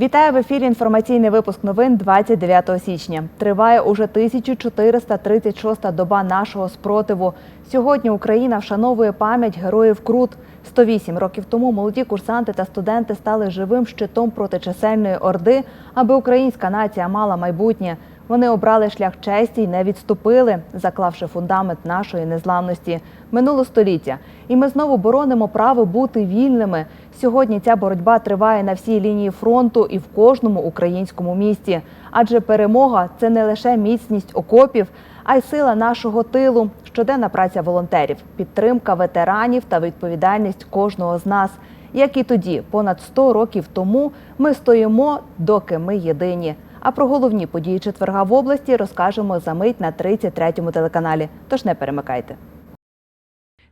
Вітаю в ефірі. Інформаційний випуск новин 29 січня. Триває уже 1436-та доба нашого спротиву. Сьогодні Україна вшановує пам'ять героїв Крут. 108 років тому молоді курсанти та студенти стали живим щитом проти чисельної орди, аби українська нація мала майбутнє. Вони обрали шлях честі й не відступили, заклавши фундамент нашої незламності. Минуло століття, і ми знову боронимо право бути вільними. Сьогодні ця боротьба триває на всій лінії фронту і в кожному українському місті. Адже перемога це не лише міцність окопів, а й сила нашого тилу, щоденна праця волонтерів, підтримка ветеранів та відповідальність кожного з нас. Як і тоді, понад 100 років тому, ми стоїмо, доки ми єдині. А про головні події четверга в області розкажемо за мить на 33-му телеканалі. Тож не перемикайте.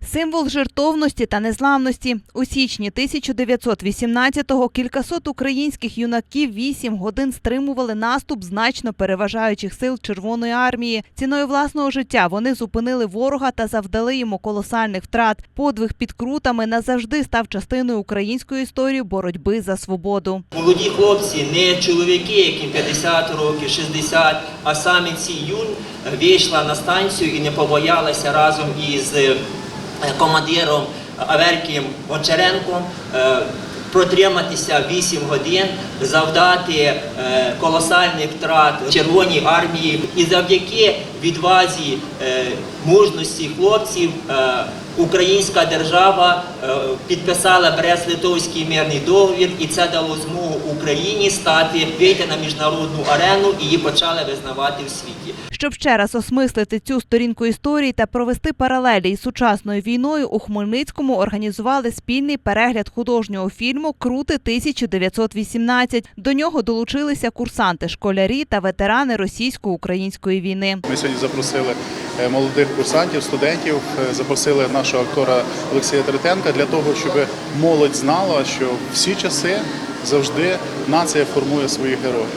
Символ жертовності та незламності у січні 1918-го кількасот українських юнаків вісім годин стримували наступ значно переважаючих сил Червоної армії. Ціною власного життя вони зупинили ворога та завдали йому колосальних втрат. Подвиг під крутами назавжди став частиною української історії боротьби за свободу. Молоді хлопці, не чоловіки, яким 50 років, 60, а саме ці юн вийшла на станцію і не побоялася разом із командиром Аверкієм Гончаренком е, протриматися 8 годин, завдати е, колосальних втрат Червоній армії. І завдяки відвазі е, мужності хлопців е, українська держава е, підписала Брест-Литовський мирний договір, і це дало змогу Україні стати вийти на міжнародну арену і її почали визнавати в світі. Щоб ще раз осмислити цю сторінку історії та провести паралелі із сучасною війною, у Хмельницькому організували спільний перегляд художнього фільму Крути 1918. До нього долучилися курсанти, школярі та ветерани російсько-української війни. Ми сьогодні запросили е, молодих курсантів, студентів, е, запросили нашого актора Олексія Третенка для того, щоб молодь знала, що всі часи завжди нація формує своїх героїв.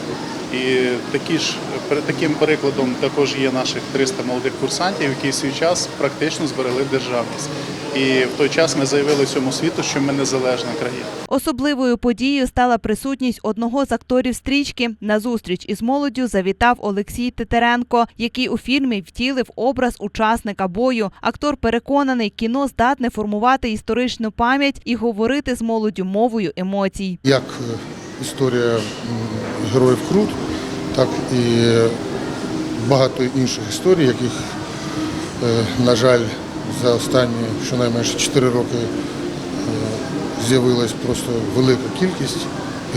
І такі ж таким прикладом також є наших 300 молодих курсантів, які в свій час практично зберегли державність. І в той час ми заявили всьому світу, що ми незалежна країна. Особливою подією стала присутність одного з акторів стрічки. На зустріч із молоддю завітав Олексій Тетеренко, який у фільмі втілив образ учасника бою. Актор переконаний, кіно здатне формувати історичну пам'ять і говорити з молоддю мовою емоцій. як е, історія героїв Крут, так і багато інших історій, яких, е, на жаль, за останні щонайменше 4 роки е, з'явилась просто велика кількість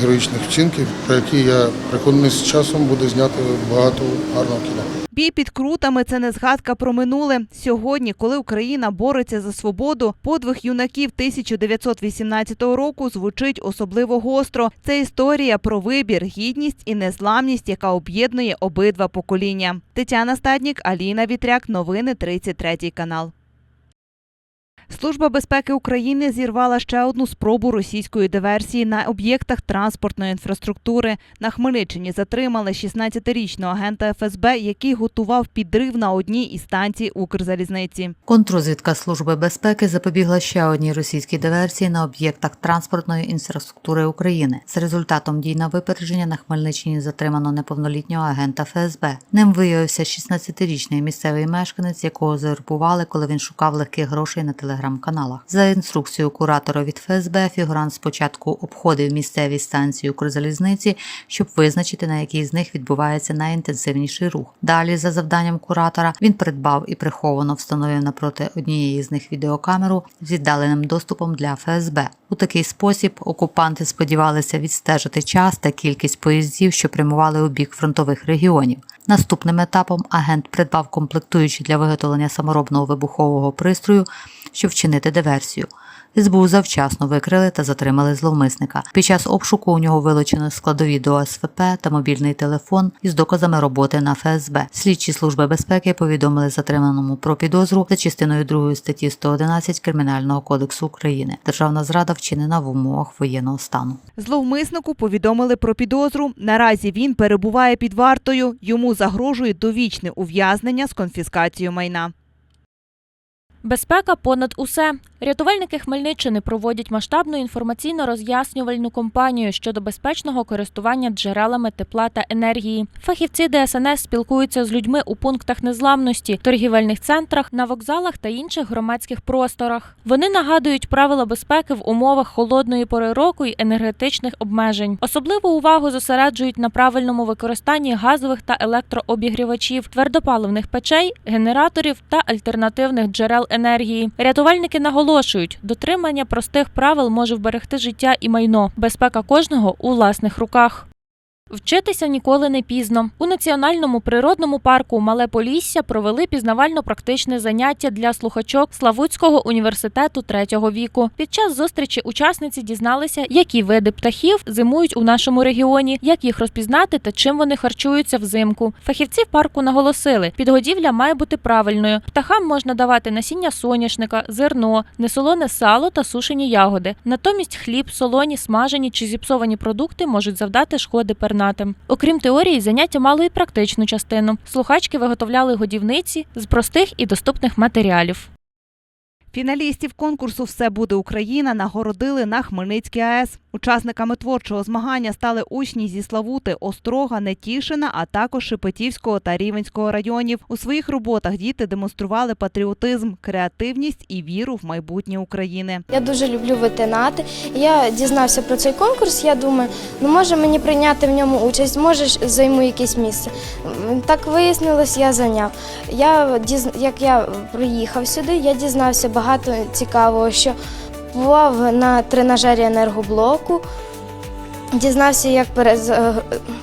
героїчних вчинків, про які я переконаний з часом буде знято багато гарного кіно. Бій під крутами це не згадка про минуле. Сьогодні, коли Україна бореться за свободу, подвиг юнаків 1918 року звучить особливо гостро. Це історія про вибір, гідність і незламність, яка об'єднує обидва покоління. Тетяна Стаднік, Аліна Вітряк. Новини 33 канал. Служба безпеки України зірвала ще одну спробу російської диверсії на об'єктах транспортної інфраструктури. На Хмельниччині затримали 16-річного агента ФСБ, який готував підрив на одній із станцій Укрзалізниці. Контрозвідка Служби безпеки запобігла ще одній російській диверсії на об'єктах транспортної інфраструктури України. За результатом дій на випередження на Хмельниччині затримано неповнолітнього агента ФСБ. Ним виявився 16-річний місцевий мешканець, якого завербували, коли він шукав легких грошей на телеграм-каналах. За інструкцією куратора від ФСБ, фігурант спочатку обходив місцеві станції Укрзалізниці, щоб визначити, на якій з них відбувається найінтенсивніший рух. Далі, за завданням куратора, він придбав і приховано встановив напроти однієї з них відеокамеру з віддаленим доступом для ФСБ. У такий спосіб окупанти сподівалися відстежити час та кількість поїздів, що прямували у бік фронтових регіонів. Наступним етапом агент придбав комплектуючі для виготовлення саморобного вибухового пристрою, щоб вчинити диверсію. СБУ завчасно викрили та затримали зловмисника. Під час обшуку у нього вилучено складові до СВП та мобільний телефон із доказами роботи на ФСБ. Слідчі служби безпеки повідомили затриманому про підозру за частиною 2 статті 111 Кримінального кодексу України. Державна зрада вчинена в умовах воєнного стану. Зловмиснику повідомили про підозру. Наразі він перебуває під вартою. Йому загрожує довічне ув'язнення з конфіскацією майна. Безпека понад усе. Рятувальники Хмельниччини проводять масштабну інформаційно-роз'яснювальну кампанію щодо безпечного користування джерелами тепла та енергії. Фахівці ДСНС спілкуються з людьми у пунктах незламності, торгівельних центрах, на вокзалах та інших громадських просторах. Вони нагадують правила безпеки в умовах холодної пори року і енергетичних обмежень. Особливу увагу зосереджують на правильному використанні газових та електрообігрівачів, твердопаливних печей, генераторів та альтернативних джерел. Рятувальники наголошують, дотримання простих правил може вберегти життя і майно. Безпека кожного у власних руках. Вчитися ніколи не пізно. У національному природному парку Мале Полісся провели пізнавально-практичне заняття для слухачок Славутського університету третього віку. Під час зустрічі учасниці дізналися, які види птахів зимують у нашому регіоні, як їх розпізнати та чим вони харчуються взимку. Фахівці парку наголосили, підгодівля має бути правильною. Птахам можна давати насіння соняшника, зерно, несолоне сало та сушені ягоди. Натомість хліб, солоні, смажені чи зіпсовані продукти можуть завдати шкоди пернатим. Окрім теорії, заняття мало і практичну частину. Слухачки виготовляли годівниці з простих і доступних матеріалів. Фіналістів конкурсу Все буде Україна нагородили на Хмельницькій АЕС. Учасниками творчого змагання стали учні зі Славути, Острога, Нетішина, а також Шепетівського та Рівенського районів. У своїх роботах діти демонстрували патріотизм, креативність і віру в майбутнє України. Я дуже люблю ветенати. Я дізнався про цей конкурс. Я думаю, ну може мені прийняти в ньому участь, може займу якесь місце. Так вияснилось, я зайняв. Я як я приїхав сюди, я дізнався багато цікавого, що бував на тренажері енергоблоку. Дізнався, як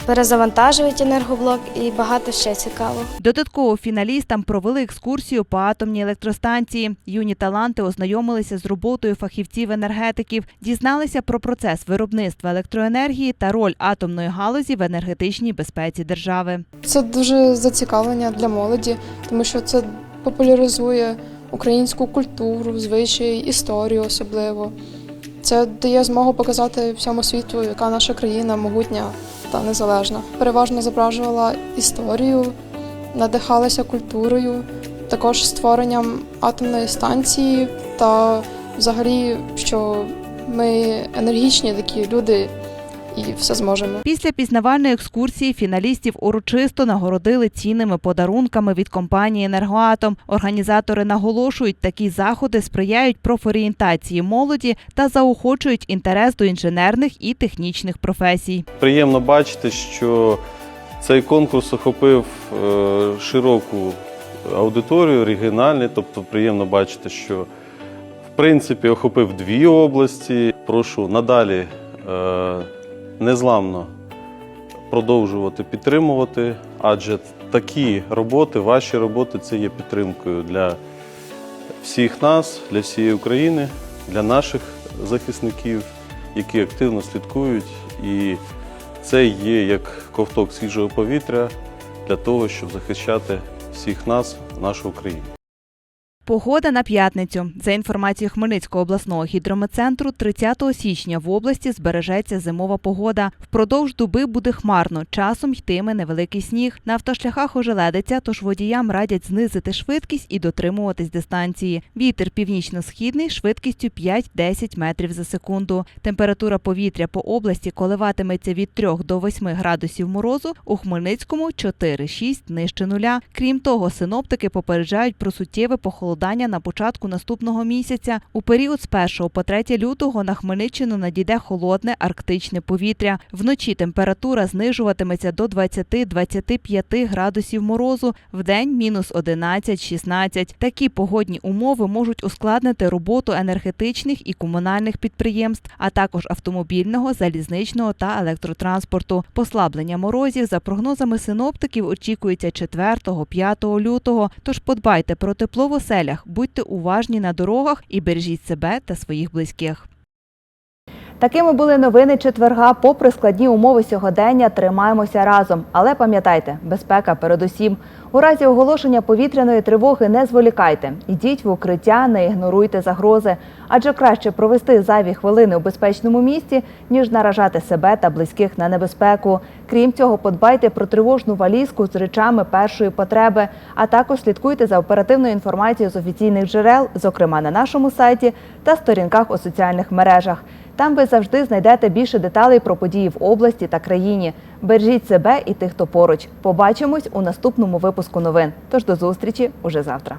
перезавантажують енергоблок і багато ще цікавого. Додатково фіналістам провели екскурсію по атомній електростанції. Юні таланти ознайомилися з роботою фахівців-енергетиків, дізналися про процес виробництва електроенергії та роль атомної галузі в енергетичній безпеці держави. Це дуже зацікавлення для молоді, тому що це популяризує українську культуру, звичаї, історію особливо. Це дає змогу показати всьому світу, яка наша країна могутня та незалежна. Переважно зображувала історію, надихалася культурою, також створенням атомної станції та взагалі, що ми енергічні такі люди і все зможемо. Після пізнавальної екскурсії фіналістів урочисто нагородили цінними подарунками від компанії Енергоатом. Організатори наголошують, такі заходи сприяють профорієнтації молоді та заохочують інтерес до інженерних і технічних професій. Приємно бачити, що цей конкурс охопив е, широку аудиторію, регіональний, тобто приємно бачити, що в принципі охопив дві області. Прошу надалі е, незламно продовжувати підтримувати, адже такі роботи, ваші роботи це є підтримкою для всіх нас, для всієї України, для наших захисників, які активно слідкують. І це є як ковток свіжого повітря для того, щоб захищати всіх нас, нашу Україну. Погода на п'ятницю. За інформацією Хмельницького обласного гідрометцентру, 30 січня в області збережеться зимова погода. Впродовж доби буде хмарно, часом йтиме невеликий сніг. На автошляхах ожеледиться, тож водіям радять знизити швидкість і дотримуватись дистанції. Вітер північно-східний швидкістю 5-10 метрів за секунду. Температура повітря по області коливатиметься від 3 до 8 градусів морозу, у Хмельницькому 4-6 нижче нуля. Крім того, синоптики попереджають про суттєве похолодання на початку наступного місяця. У період з 1 по 3 лютого на Хмельниччину надійде холодне арктичне повітря. Вночі температура знижуватиметься до 20-25 градусів морозу, вдень мінус 11-16. Такі погодні умови можуть ускладнити роботу енергетичних і комунальних підприємств, а також автомобільного, залізничного та електротранспорту. Послаблення морозів за прогнозами синоптиків очікується 4-5 лютого. Тож подбайте про тепло в оселях, будьте уважні на дорогах і бережіть себе та своїх близьких. Такими були новини четверга. Попри складні умови сьогодення, тримаємося разом. Але пам'ятайте, безпека передусім. У разі оголошення повітряної тривоги не зволікайте. Ідіть в укриття, не ігноруйте загрози. Адже краще провести зайві хвилини у безпечному місці, ніж наражати себе та близьких на небезпеку. Крім цього, подбайте про тривожну валізку з речами першої потреби, а також слідкуйте за оперативною інформацією з офіційних джерел, зокрема на нашому сайті та сторінках у соціальних мережах. Там ви завжди знайдете більше деталей про події в області та країні. Бережіть себе і тих, хто поруч. Побачимось у наступному випуску новин. Тож до зустрічі уже завтра.